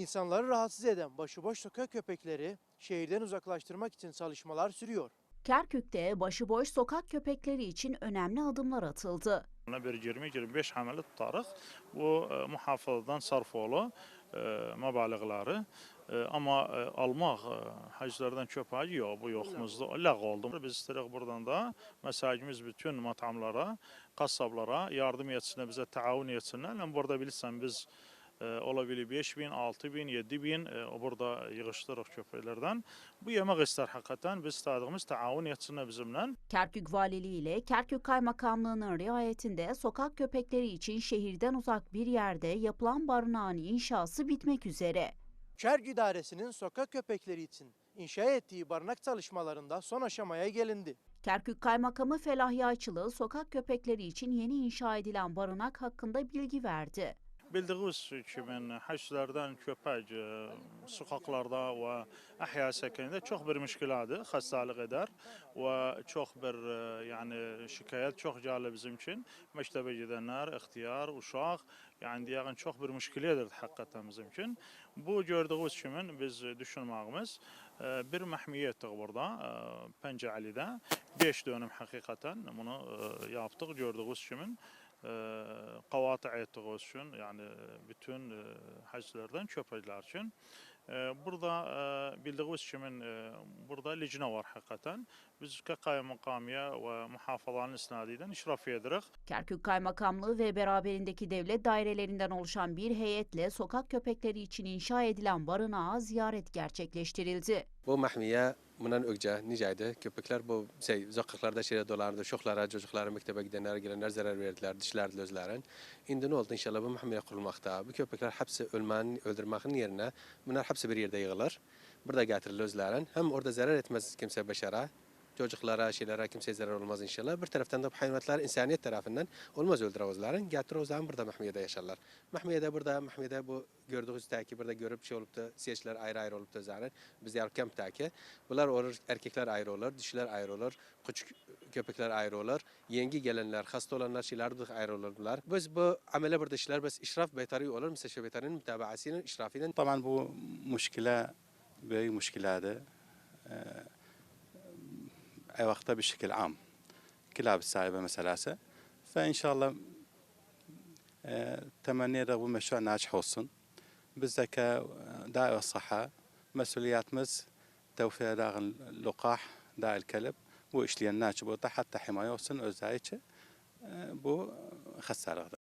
İnsanları rahatsız eden başıboş sokak köpekleri şehirden uzaklaştırmak için çalışmalar sürüyor. Kerkük'te başıboş sokak köpekleri için önemli adımlar atıldı. bir 20-25 hamalı tutarıq. Bu e, muhafazadan sarf olu e, məbaliğləri. E, Amma e, almaq e, haclardan köpəyi yox, bu yoxumuzda ləğ oldu. Biz istəyirik buradan da məsajımız bütün matamlara, qassablara yardım etsinlər, bizə təavun etsinlər. Yəni burada bilirsən biz ola bilir 5 bin, 6 bin, 7 bin e, o burada yığışdırıq köpəklərdən. Bu yemək istər həqiqətən biz istədiyimiz təavun etsinlər bizimlə. Kerkük Valiliği ile Kerkük Kaymakamlığı'nın riayetinde sokak köpekleri için şehirden uzak bir yerde yapılan barınağın inşası bitmek üzere. Çerg İdaresi'nin sokak köpekleri için inşa ettiği barınak çalışmalarında son aşamaya gelindi. Kerkük Kaymakamı Felah Yayçılı sokak köpekleri için yeni inşa edilen barınak hakkında bilgi verdi. Bildiyiniz kimi həşlərdən köpək sokaqlarda və əhya səkinində çox bir müşkiladır, xəstəlik edər və çox bir e, yəni şikayət çox gəlir bizim üçün. Məktəbə gedənlər, ixtiyar, uşaq, yəni deyəğin çox bir müşkilədir həqiqətən bizim üçün. Bu gördüyünüz kimi biz düşünməyimiz e, bir məhmiyə etdik burada e, Pəncəlidə 5 dönüm həqiqətən bunu yapdıq gördüyünüz kimi. Qavati ettiğimiz için yani bütün e, hacılardan köpekler için. E, Burada e, bildiğimiz kimin e, burada licna var hakikaten. Biz kaymakamiye ve muhafazaların isnadiyle işraf edirik. Kerkük Kaymakamlığı ve beraberindeki devlet dairelerinden oluşan bir heyetle sokak köpekleri için inşa edilen barınağa ziyaret gerçekleştirildi. Bu mahmiye bundan önce nicaydı. Köpekler bu şey sokaklarda şehre dolardı. Şoklara, çocuklara, mektebe gidenler, gelenler zarar verdiler, dişlerdi özlerin. Şimdi ne oldu inşallah bu mahmiye kurulmakta. Bu köpekler hepsi ölmenin, öldürmenin yerine bunlar hepsi bir yerde yığılır burada getirir özlerin. Hem orada zarar etmez kimse beşere, çocuklara, şeylere kimseye zarar olmaz inşallah. Bir taraftan da bu hayvanlar insaniyet tarafından olmaz öldüre özlerin. Getirir özlerin burada mahmiyede yaşarlar. Mahmiyede burada, mahmiyede bu gördüğünüz taki burada görüp şey olup da siyeçler ayrı ayrı olup da özlerin. Biz yarkem taki. Bunlar olur, erkekler ayrı olur, dişiler ayrı olur, küçük köpekler ayrı olur. Yengi gelenler, hasta olanlar, şeyler de ayrı olurlar. Biz bu amele burada işler biz işraf beytari olur. Mesela beytarinin mütabaasının işrafinin. Tabii bu müşkile باي مشكلة هذا آه، أي وقتها بشكل عام. كلاب بالسايبة مسلاسة فإن شاء الله آه، تمني رغم مشروع ناجح حوصن بالذكاء داء الصحة مسؤوليات مز توفير داغ اللقاح داء الكلب وإشلي الناجب حتى حماية وصن أزايتش آه، بو خسارة.